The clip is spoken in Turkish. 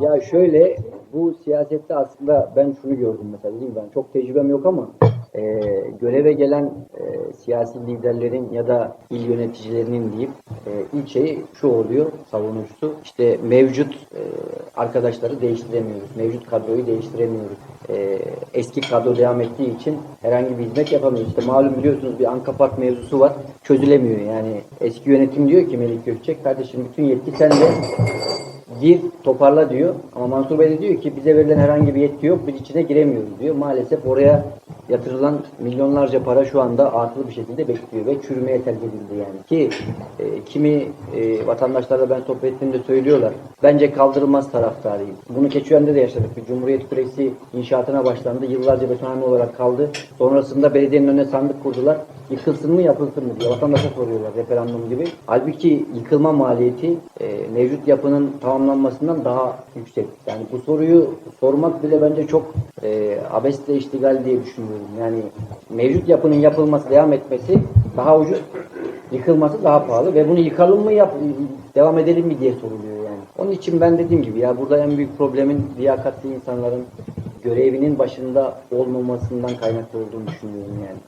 Ya şöyle bu siyasette aslında ben şunu gördüm mesela dedim ben çok tecrübem yok ama e, göreve gelen e, siyasi liderlerin ya da il yöneticilerinin diyeyim e, ilk şeyi şu oluyor savunucusu işte mevcut e, arkadaşları değiştiremiyoruz. Mevcut kadroyu değiştiremiyoruz. E, eski kadro devam ettiği için herhangi bir hizmet yapamıyoruz. İşte malum biliyorsunuz bir Anka Park mevzusu var. Çözülemiyor yani. Eski yönetim diyor ki Melik Gökçek kardeşim bütün yetki sende gir toparla diyor. Ama Mansur Bey de diyor ki bize verilen herhangi bir yetki yok biz içine giremiyoruz diyor. Maalesef oraya yatırılan milyonlarca para şu anda artılı bir şekilde bekliyor ve çürümeye terk edildi yani. Ki e, kimi e, vatandaşlarla ben sohbet ettiğimde söylüyorlar. Bence kaldırılmaz taraftarıyım. Bunu Keçiören'de de yaşadık. Bir Cumhuriyet Kulesi inşaatına başlandı. Yıllarca betonarme olarak kaldı. Sonrasında belediyenin önüne sandık kurdular. Yıkılsın mı yapılsın mı diye vatandaşa soruyorlar referandum gibi. Halbuki yıkılma maliyeti e, mevcut yapının tamamlanmasından daha yüksek. Yani bu soruyu sormak bile bence çok e, abesle iştigal diye düşünüyorum. Yani mevcut yapının yapılması, devam etmesi daha ucuz, yıkılması daha pahalı ve bunu yıkalım mı yap, devam edelim mi diye soruluyor. Onun için ben dediğim gibi ya burada en büyük problemin liyakatli insanların görevinin başında olmamasından kaynaklı olduğunu düşünüyorum yani.